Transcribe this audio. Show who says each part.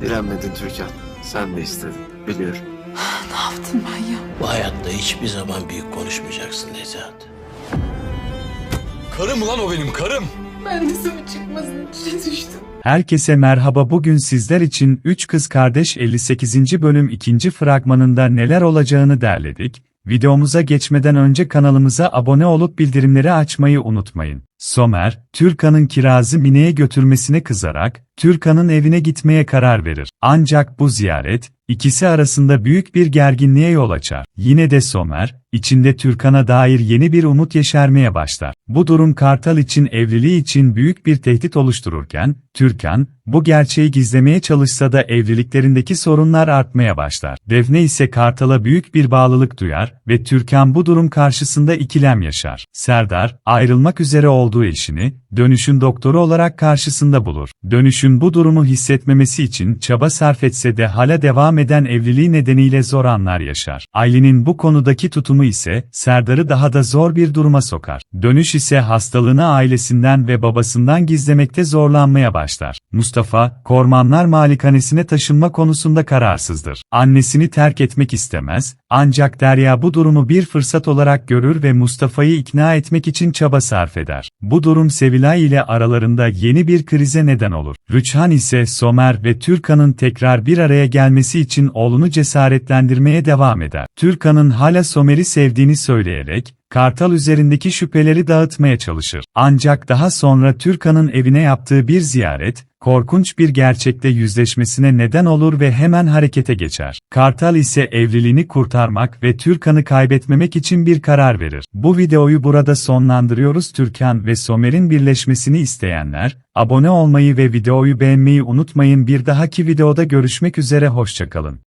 Speaker 1: Direnmedin Türkan. Sen de istedin. Biliyorum.
Speaker 2: Ne yaptım ben ya?
Speaker 3: Bu hayatta hiçbir zaman büyük konuşmayacaksın Nezahat.
Speaker 4: Karım ulan o benim karım.
Speaker 2: Ben de sınıf çıkmasının içine düştüm.
Speaker 5: Herkese merhaba bugün sizler için 3 Kız Kardeş 58. bölüm 2. fragmanında neler olacağını derledik. Videomuza geçmeden önce kanalımıza abone olup bildirimleri açmayı unutmayın. Somer, Türkan'ın kirazı Mine'ye götürmesine kızarak, Türkan'ın evine gitmeye karar verir. Ancak bu ziyaret, ikisi arasında büyük bir gerginliğe yol açar. Yine de Somer, içinde Türkan'a dair yeni bir umut yeşermeye başlar. Bu durum Kartal için evliliği için büyük bir tehdit oluştururken, Türkan, bu gerçeği gizlemeye çalışsa da evliliklerindeki sorunlar artmaya başlar. Defne ise Kartal'a büyük bir bağlılık duyar ve Türkan bu durum karşısında ikilem yaşar. Serdar, ayrılmak üzere olduğu eşini, dönüşün doktoru olarak karşısında bulur. Dönüşün bu durumu hissetmemesi için çaba sarf etse de hala devam eden evliliği nedeniyle zor anlar yaşar. Aylin'in bu konudaki tutumu ise Serdar'ı daha da zor bir duruma sokar. Dönüş ise hastalığını ailesinden ve babasından gizlemekte zorlanmaya başlar. Mustafa, Kormanlar Malikanesi'ne taşınma konusunda kararsızdır. Annesini terk etmek istemez, ancak Derya bu durumu bir fırsat olarak görür ve Mustafa'yı ikna etmek için çaba sarf eder. Bu durum Sevilay ile aralarında yeni bir krize neden olur. Rüçhan ise Somer ve Türkan'ın tekrar bir araya gelmesi için oğlunu cesaretlendirmeye devam eder. Türkan'ın hala Somer'i sevdiğini söyleyerek, Kartal üzerindeki şüpheleri dağıtmaya çalışır. Ancak daha sonra Türkan'ın evine yaptığı bir ziyaret, korkunç bir gerçekle yüzleşmesine neden olur ve hemen harekete geçer. Kartal ise evliliğini kurtarmak ve Türkan'ı kaybetmemek için bir karar verir. Bu videoyu burada sonlandırıyoruz. Türkan ve Somer'in birleşmesini isteyenler, abone olmayı ve videoyu beğenmeyi unutmayın. Bir dahaki videoda görüşmek üzere hoşçakalın.